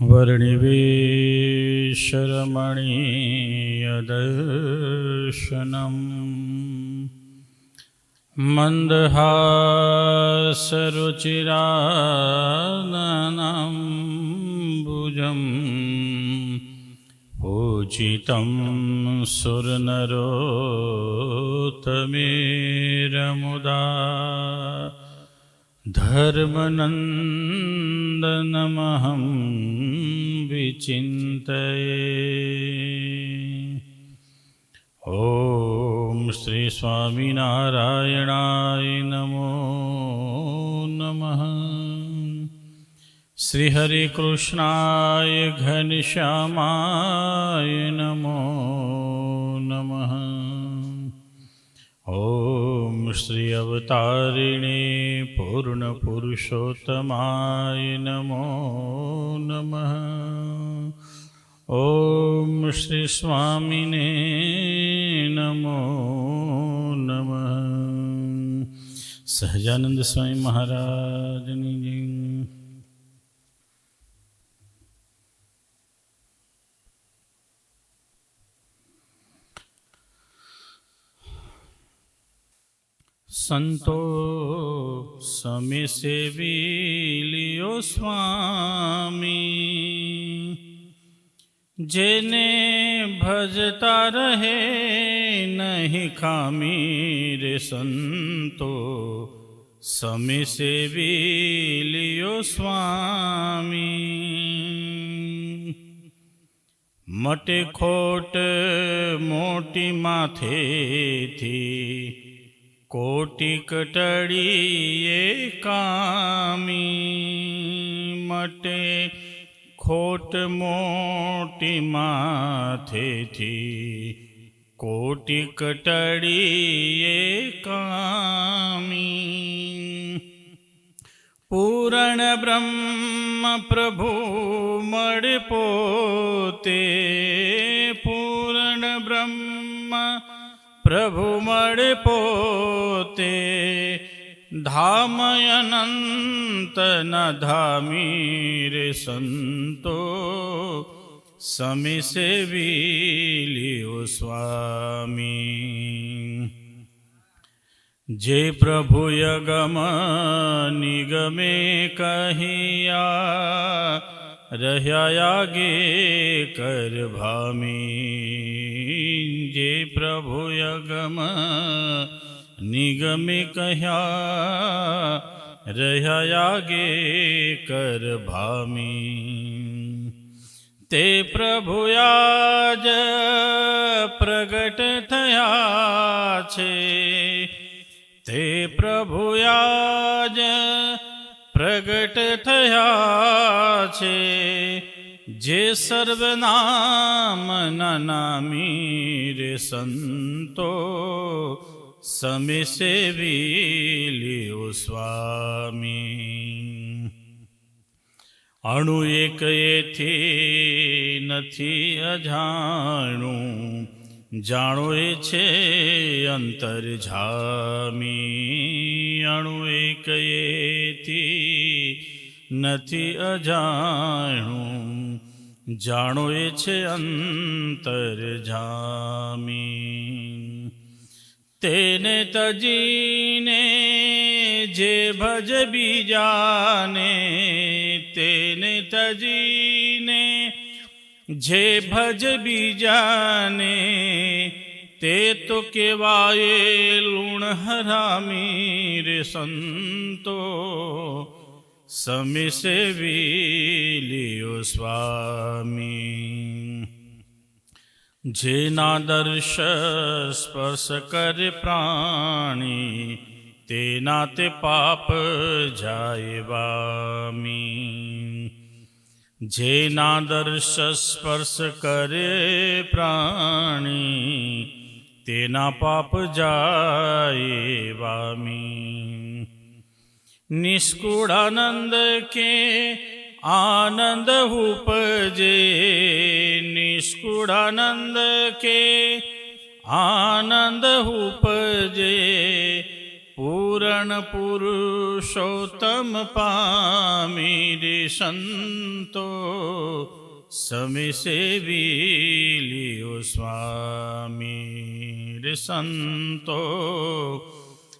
वर्णिवेशरमणीयदर्शनम् मन्दहासरुचिराननं पूजितं सुरनरोत्तमेरमुदा धर्मनन्दनमहं विचिन्तये ॐ श्रीस्वामिनारायणाय नमो नमः श्रीहरिकृष्णाय घनश्यामाय नमो नमः ઓમ શ્રી અવતારિણી પૂર્ણ પુરુષોત્તમાય નમો નમઃ ઓમ શ્રી સ્વામિને નમો નમઃ સહજાનંદ સ્વામી મહારાજની જય સંતો સમે સેવી સ્વામી, જેને ભજતા રહે નહીં ખામી રે સંતો સમે સેવી લિયો સ્વામી. મટે ખોટ મોટી માથેથી કોટી કટડીએ કામી મટે ખોટ મોટી માથેથી કોટી કટડીએ કામી. પૂરણ બ્રહ્મ પ્રભુ મળે પોતે, પૂરણ બ્રહ્મ પ્રભુ મળે પોતે. ધામ અનંત ન ધામી રે સંતો. સમી સેવી લિયો સ્વામી. જે પ્રભુ યગમ નિગમે કહિયા રહ્યા આગે કર ભામી જે પ્રભુ યગમ નિગમે કહ્યા રહ્યા આગે કર ભામી તે પ્રભુયાજ પ્રગટ થયા છે તે પ્રભુ આજ પ્રગટ થયા છે, જે સર્વનામ નામી રે સંતો, સમે સેવી લ્યો સ્વામી. અણુ એક એથી નથી અજાણું જાણો એ છે અંતર ઝામી અણુ એક એથી નથી અજાણું જાણો એ છે અંતર ઝામી. તેને તજીને જે ભજ બીજાને, તેને તજીને જે ભજ બીજાને, તે તો કેવાય લુણ હરામી રે સંતો. સમી સેવી લિયો સ્વામી. જેના દર્શ સ્પર્શ કરે પ્રાણી, તેના તે પાપ જાય વામી. જેના દર્શ સ્પર્શ કરે પ્રાણી, તેના પાપ જાય વામી. નિષ્કુળાનંદ કે આનંદ ઉપજે, નિષ્કુળાનંદ કે આનંદ ઉપજે પૂરણ પુરુષોત્તમ પામી રે સંતો, સમે સેવી લિયો સ્વામી રે સંતો,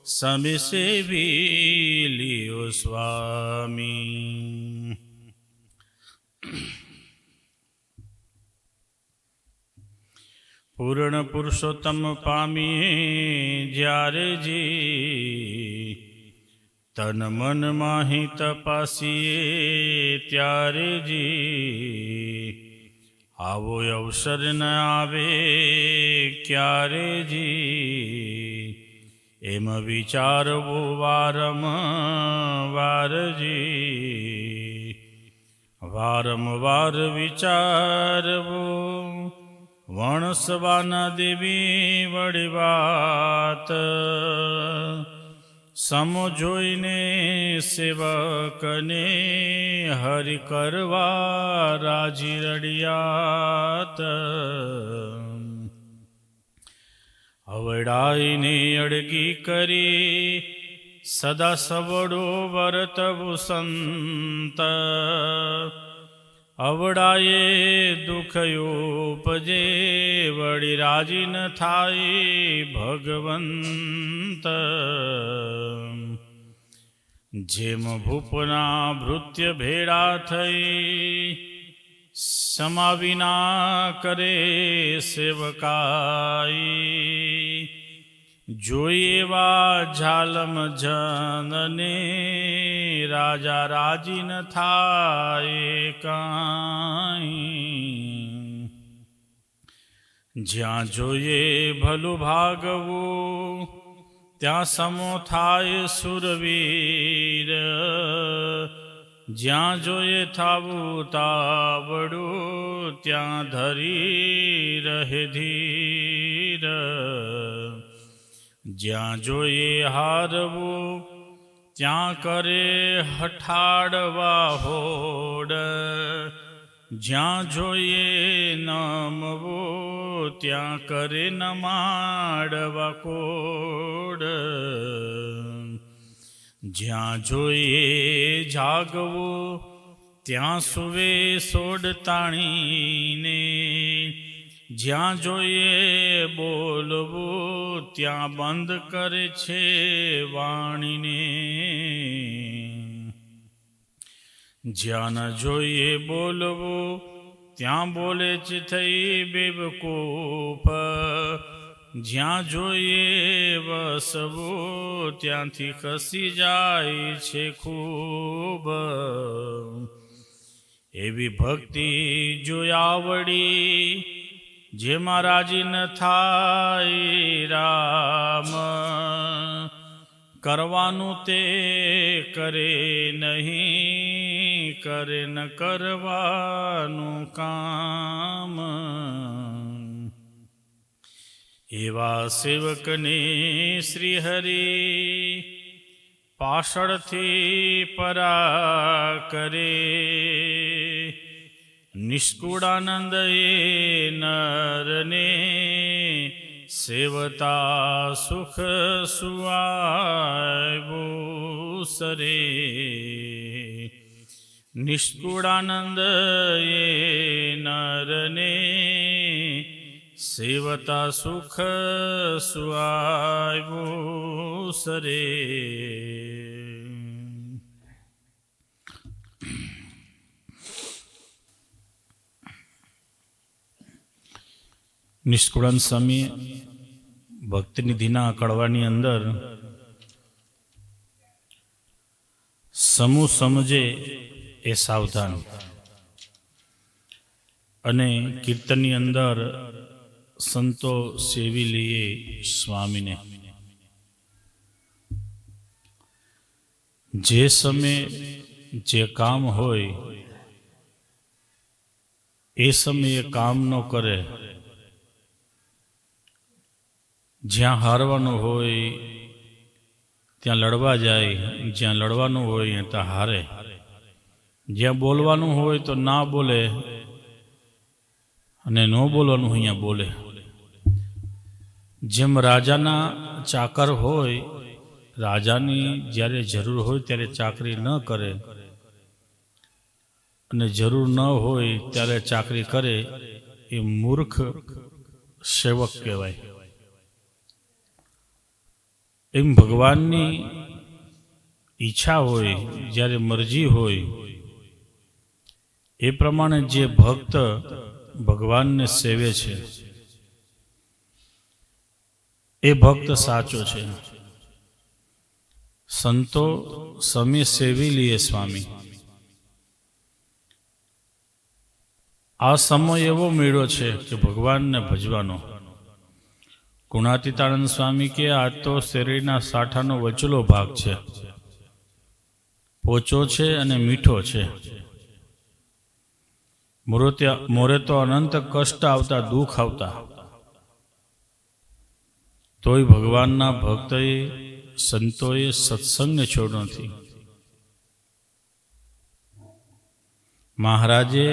સમે સેવી લિયો સ્વામી. પૂર્ણ પુરુષોત્તમ પામીએ જ્યારે જી તન મન માહી તપાસીએ ત્યારે જી આવો અવસર ન આવે ક્યારે જી એમ વિચારવો વારમવારજી વારંવાર વિચારવું વણસવાના દેવી વળી વાત સમ જોઈને સેવકને હરિ કરવા રાજી રડિયાત. અવડાઈને અડગી કરી સદા સવડો વર્તવું સંત. અવડાએ દુઃખ ઉપજે, વળી રાજી ન થાય ભગવંત. જેમ ભૂપના ભૃત્ય ભેળા થઈ સમાવિના કરે સેવકાઈ. જોઈ એવા ઝાલમ જનને રાજા રાજી ન થાય કાંઈ. જ્યાં જોઈએ ભલું ભાગવું, ત્યાં સમો થાય સુરવીર. જ્યાં જોઈએ થાવું તાવડું, ત્યાં ધરી રહે ધીર. જ્યાં જોઈએ હારવું, ત્યાં કરે હઠાડવા હોડ. જ્યાં જોઈએ નમવું, ત્યાં કરે નમાડવા કોડ. જ્યાં જોઈએ જાગવું, ત્યાં સુવે સોડ તાણીને. જ્યાં જોઈએ બોલવું, ત્યાં બંધ કરે છે વાણીને. જ્યાં ન જોઈએ બોલવું, ત્યાં બોલે છે થઈ બેવકૂફ જ્યાં જોઈએ વસવું, ત્યાંથી ખસી જાય છે ખૂબ. એવી ભક્તિ જો આવડી જેમાં રાજી ન થાય રામ. કરવાનું તે કરે નહીં, કરે ન કરવાનું કામ. એવા સેવકને શ્રી હરિ પાછળથી પરા કરે. નિષ્કુળાનંદ એ નરને સેવતા સુખ સુઆવું સરે. નિષ્કુળાનંદ એ નરને સેવતા સુખ સુઆવું સરે. નિષ્કુળાન સ્વામી ભક્તિનિધિના કડવાની અંદર સમૂહ સમજે એ સાવધાન. અને કીર્તનની અંદર સંતો સેવી લઈએ સ્વામીને. જે સમયે જે કામ હોય, એ સમયે કામ ન કરે. જ્યાં હારવાનું હોય, ત્યાં લડવા જાય, જ્યાં લડવાનું હોય, ત્યાં હારે. જ્યાં બોલવાનું હોય તો ના બોલે અને ન બોલવાનું હોય અહીંયા બોલે. જેમ રાજાના ચાકર હોય, રાજાની જ્યારે જરૂર હોય ત્યારે ચાકરી ન કરે. અને જરૂર ન હોય ત્યારે ચાકરી કરે, એ મૂર્ખ સેવક કહેવાય. એમ ભગવાનની ઈચ્છા હોય, જ્યારે મરજી હોય, એ પ્રમાણે જે ભક્ત ભગવાનને સેવે છે, એ ભક્ત સાચો છે. સંતો સમય સેવી લીએ સ્વામી. આ સમય એવો મેળો છે કે ભગવાનને ભજવાનો. ગુણાતીતાનંદ સ્વામી કે આ તો શરીરના સાઠાનો વચલો ભાગ છે. પોચો છે અને મીઠો છે. મોરે તો અનંત કષ્ટ આવતા દુઃખ આવતા. તોય ભગવાનના ભક્તએ, સંતોએ સત્સંગને છોડ્યો નથી. મહારાજે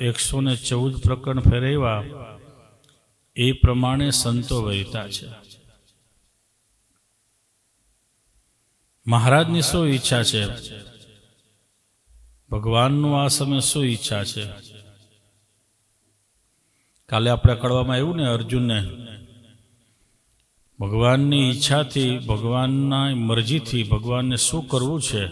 એકસો ને ચૌદ પ્રકરણ ફેરવ્યા. એ પ્રમાણે સંતો વહેતા છે. મહારાજની શું ઈચ્છા છે? ભગવાનનું આ સમય શું ઈચ્છા છે? કાલે આપણે કળવામાં આવ્યું ને અર્જુનને. ભગવાનની ઈચ્છાથી, ભગવાનના મરજીથી ભગવાનને શું કરવું છે?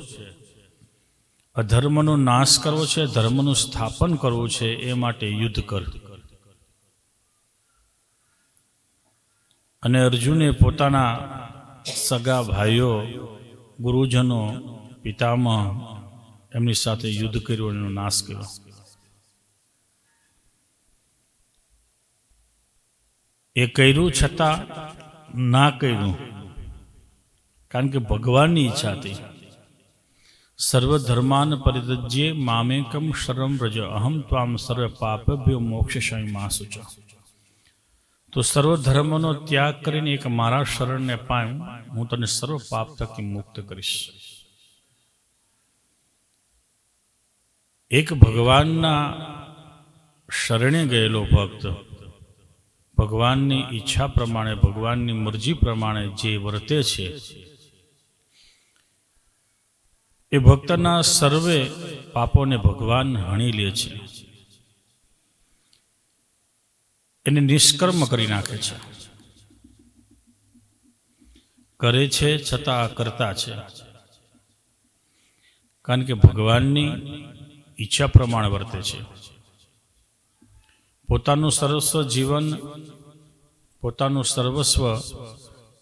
અધર્મનો નાશ કરવો છે, ધર્મનું સ્થાપન કરવું છે એ માટે યુદ્ધ કર. અને અર્જુને પોતાના સગા ભાઈઓ, ગુરુજનો, પિતામહ એમની સાથે યુદ્ધ કર્યું એનો નાશ કર્યો. એ કર્યું છતાં ના કર્યું, કારણ કે ભગવાનની ઈચ્છા હતી. સર્વધર્માન પરિત્યજ્ય મામેકમ શરમ વ્રજ અહમ ત્વામ સર્વ પાપભ્યો મોક્ષ માસુચ. તો સર્વ ધર્મનો ત્યાગ કરીને એક મારા શરણને પાયું હું તને સર્વ પાપ થકી મુક્ત કરીશ. એક ભગવાનના શરણે ગયેલો ભક્ત, ભગવાનની ઈચ્છા પ્રમાણે, ભગવાનની મરજી પ્રમાણે જે વર્તે છે, એ ભક્તના સર્વે પાપોને ભગવાન હણી લે છે. એને નિષ્કર્મ કરી નાખે છે. કરે છે છતાં કરતા છે. કારણ કે ભગવાનની ઈચ્છા પ્રમાણે વર્તે છે. પોતાનું સર્વસ્વ જીવન, પોતાનું સર્વસ્વ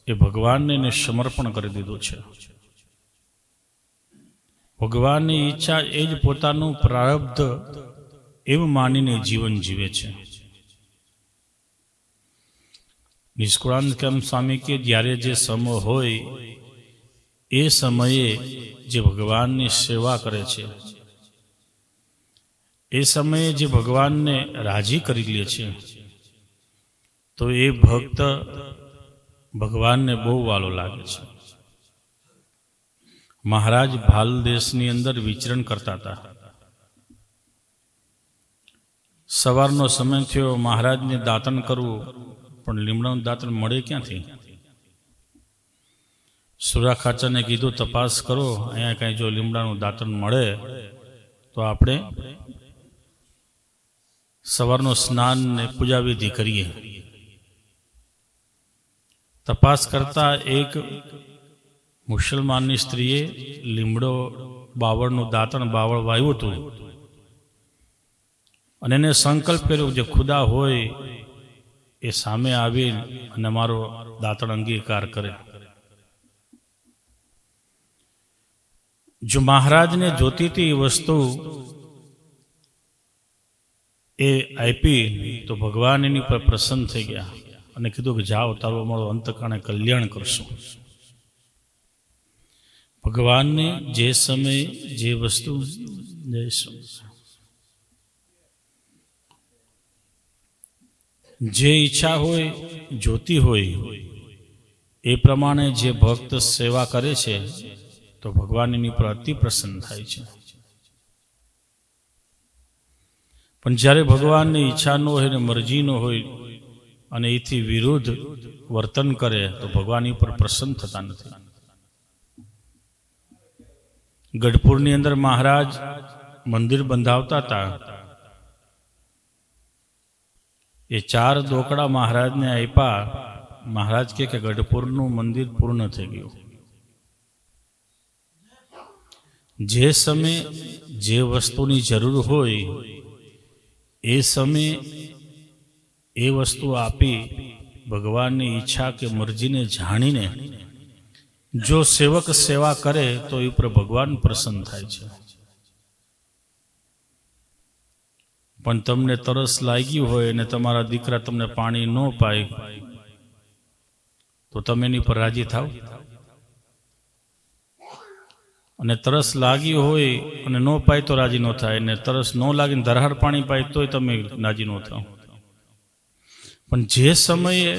એ ભગવાનને એને સમર્પણ કરી દીધું છે. ભગવાનની ઈચ્છા એ જ પોતાનું પ્રારબ્ધ એમ માનીને જીવન જીવે છે. નિષ્કુળાનંદ કેમ સ્વામી કે જ્યારે જે સમય હોય, એ સમયે જે ભગવાનની સેવા કરે છે, એ સમયે જે ભગવાનને રાજી કરી લે છે, તો એ ભક્ત ભગવાનને બહુ વાલો લાગે છે. મહારાજ ભાલ દેશની અંદર વિચરણ કરતા હતા. સવારનો સમય થયો, મહારાજને દાતન કરવું પણ લીમડાનું દાંતણ મળે ક્યાંથી? સુરા ખાચરને કીધું, તપાસ કરો, અહીંયા કાંઈ જો લીમડાનું દાંતણ મળે, તો આપણે સવારનું સ્નાન ને પૂજા વિધિ કરીએ. તપાસ કરતા એક મુસલમાનની સ્ત્રીએ લીમડો બાવળનું દાંતણ બાવળ વાવ્યું હતું. અને એને સંકલ્પ કર્યો જે ખુદા હોય એ સામે આવી અને મારો દાંતણ અંગીકાર કરે જો મહારાજને જોતી હતી એ વસ્તુ એ આપી, તો ભગવાન એની પર પ્રસન્ન થઈ ગયા અને કીધું કે, જાઓ, તારો મારો અંતકાણે કલ્યાણ કરશું. ભગવાનને જે સમયે જે વસ્તુ જઈશું જે ઈચ્છા હોય, જોતી હોય. એ પ્રમાણે જે ભક્ત સેવા કરે છે, તો ભગવાનની પ્રતિ પ્રસન્ન થાય છે. પણ જ્યારે ભગવાનની ઈચ્છા ન હોય ને મરજી ન હોય અને એથી વિરુદ્ધ વર્તન કરે, તો ભગવાન ઉપર પ્રસન્ન થતા નથી. ગઢપુરની અંદર મહારાજ મંદિર બંધાવતા હતા. એ ચાર દોકડા મહારાજને આપ્યા મહારાજ કે કે ગઢપુરનું મંદિર પૂર્ણ થઈ ગયું. જે સમયે જે વસ્તુની જરૂર હોય, એ સમયે એ વસ્તુ આપી ભગવાનની ઈચ્છા કે મરજીને જાણીને, જો સેવક સેવા કરે તો એ ઉપર ભગવાન પ્રસન્ન થાય છે. પણ તમને તરસ લાગી હોય અને તમારા દીકરા તમને પાણી ન પાય, તો તમે એની પર રાજી થાવ. અને તરસ લાગી હોય અને ન પાય તો રાજી ન થાય, અને તરસ ન લાગીને ધરહાર પાણી પાય તોય તમે રાજી ન થાવ. પણ જે સમયે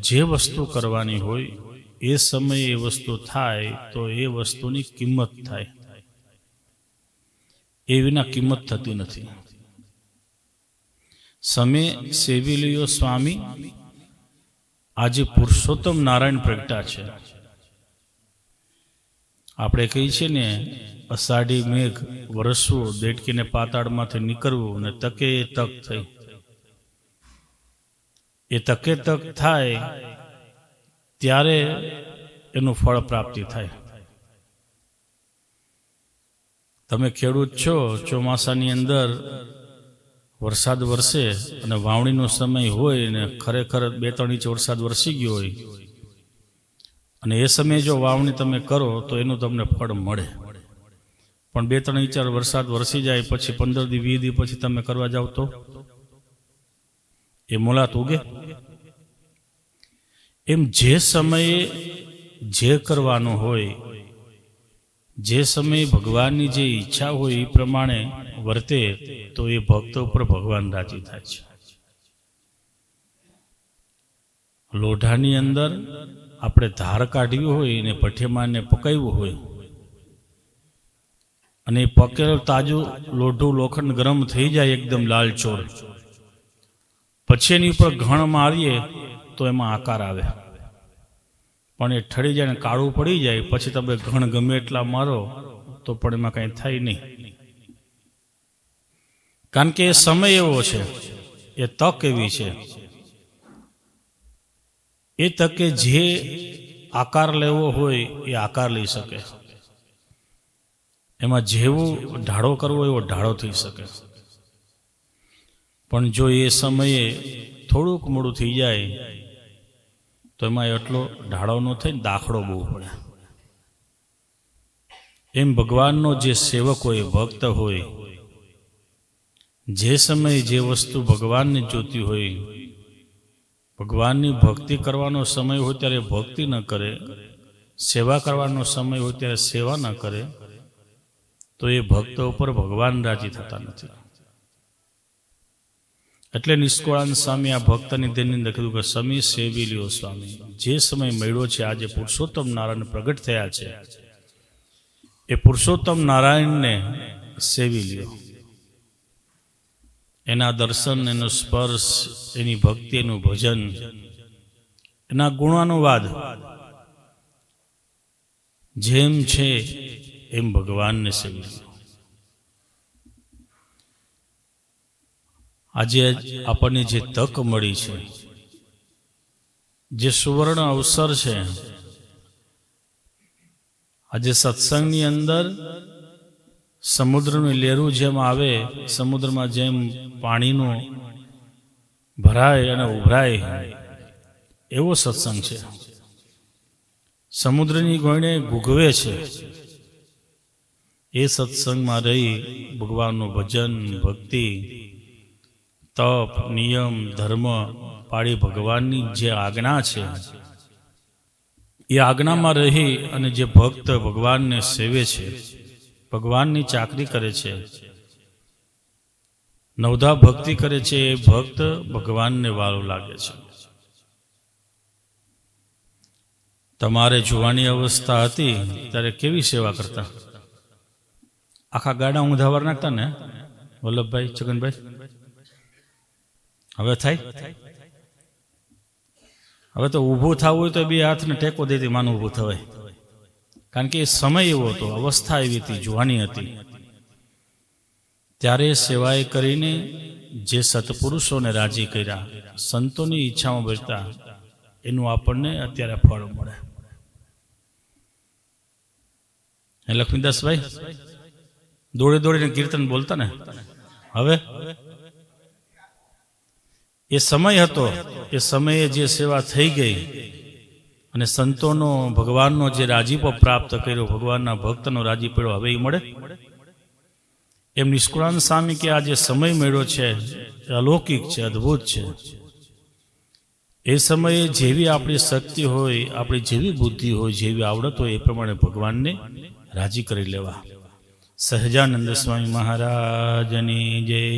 જે વસ્તુ કરવાની હોય, એ સમયે એ વસ્તુ થાય તો એ વસ્તુની કિંમત થાય. એ વિના કિંમત થતી નથી. સમય સેવી લ્યો સ્વામી આજે પુરુષોત્તમ નારાયણ પ્રગટા છે આપણે કહીએ છીએ ને અષાઢી મેઘ વરસવું દેડકીને પાતાળમાંથી નીકળવું અને તકે એ તક થઈ એ તકે તક થાય ત્યારે એનું ફળ પ્રાપ્તિ થાય તમે ખેડૂત છો ચોમાસાની અંદર વરસાદ વરસે અને વાવણીનો સમય હોય ને ખરેખર બે ત્રણ ઇંચ વરસાદ વરસી ગયો હોય, અને એ સમયે જો વાવણી તમે કરો તો એનું તમને ફળ મળે. પણ બે ત્રણ ઇંચ વરસાદ વરસી જાય પછી પંદર દી, વીસ દી પછી તમે કરવા જાઓ તો? એ મુલાત ઉગે? એમ જે સમયે જે કરવાનું હોય, જે સમયે ભગવાનની જે ઈચ્છા હોય એ પ્રમાણે વર્તે તો એ ભક્તો ઉપર ભગવાન રાજી થાય છે. લોઢાની અંદર આપણે ધાર કાઢવી હોય ને પઠેમાને પકાવ્યું હોય, અને એ પકેલો તાજું લોઢું લોખંડ ગરમ થઈ જાય એકદમ લાલચોર પછી એની ઉપર ઘણ મારીએ તો એમાં આકાર આવે. પણ એ ઠરી જાય ને કાળું પડી જાય, પછી તમે ઘણ ગમે એટલા મારો, તો પણ એમાં કંઈ થાય નહીં. કારણ કે એ સમય એવો છે. એ તક એવી છે. એ તકે જે આકાર લેવો હોય એ આકાર લઈ શકે. એમાં જેવું ઢાળો કરવો એવો ઢાળો થઈ શકે. પણ જો એ સમયે થોડુંક મોડું થઈ જાય, તો એમાં એટલો ઢાળો ન થઈને દાખલો બહુ પડે. એમ ભગવાનનો જે સેવક હોય, ભક્ત હોય જે સમયે જે વસ્તુ ભગવાનને જોતી હોય, ભગવાનની ભક્તિ કરવાનો સમય હોય ત્યારે ભક્તિ ન કરે, સેવા કરવાનો સમય હોય ત્યારે સેવા ન કરે, તો એ ભક્ત ઉપર ભગવાન રાજી થતા નથી. એટલે નિષ્કોળાન સ્વામી આ ભક્તની તેની અંદર કીધું કે સમી સેવી લ્યો સ્વામી, જે સમય મળ્યો છે, આજે પુરુષોત્તમ નારાયણ પ્રગટ થયા છે, એ પુરુષોત્તમ નારાયણને સેવી લ્યો એના દર્શન, એનો સ્પર્શ, એની ભક્તિ એનું ભજન, એના ગુણાનુવાદ જેમ છે એમ ભગવાનને સેવી આજે આપણને જે તક મળી છે, જે સુવર્ણ અવસર છે, આજે સત્સંગની અંદર સમુદ્રની લહેરું જેમ આવે, સમુદ્રમાં જેમ પાણીનું ભરાય અને ઉભરાય, એવો સત્સંગ છે. સમુદ્રની ગોયણે ગુગવે છે. એ સત્સંગમાં રહી ભગવાનનું ભજન, ભક્તિ, તપ, નિયમ, ધર્મ પાળી ભગવાનની જે આજ્ઞા છે, એ આજ્ઞામાં રહી અને જે ભક્ત ભગવાનને સેવે છે. ભગવાનની ચાકરી કરે છે. નવધા ભક્તિ કરે છે એ ભક્ત ભગવાનને વાલો લાગે છે. તમારે જોવાની અવસ્થા હતી, ત્યારે કેવી સેવા કરતા? આખા ગાડા ઊંધા વાર નાખતા ને? વલ્લભભાઈ, છગનભાઈ? હવે થાય? હવે તો ઊભું થવું હોય તો બે હાથને ટેકો દેતી માનું ઊભું થવાય. કારણ કે એ સમય એવો હતો, અવસ્થા એવી હતી, જોવાની હતી. ત્યારે સેવાએ કરીને જે સત્પુરુષોને રાજી કર્યા, સંતોની ઈચ્છામાં બેસતા, એનું આપણને અત્યારે ફળ મળે. હે લક્ષ્મીદાસભાઈ? દોડે દોડીને કીર્તન બોલતા ને? હવે? એ સમય હતો, એ સમયે જે સેવા થઈ ગઈ અને સંતોનો ભગવાનનો જે રાજીપો પ્રાપ્ત કર્યો, ભગવાનના ભક્તનો રાજીપો હવે મળે? એમ નિષ્કુળાન સ્વામી કે આ જે સમય મેળ્યો છે અલૌકિક છે, અદ્ભુત છે. એ સમયે જેવી આપણી શક્તિ હોય, આપણી જેવી બુદ્ધિ હોય, જેવી આવડત હોય, એ પ્રમાણે ભગવાનને રાજી કરી લેવા. સહજાનંદ સ્વામી મહારાજની જય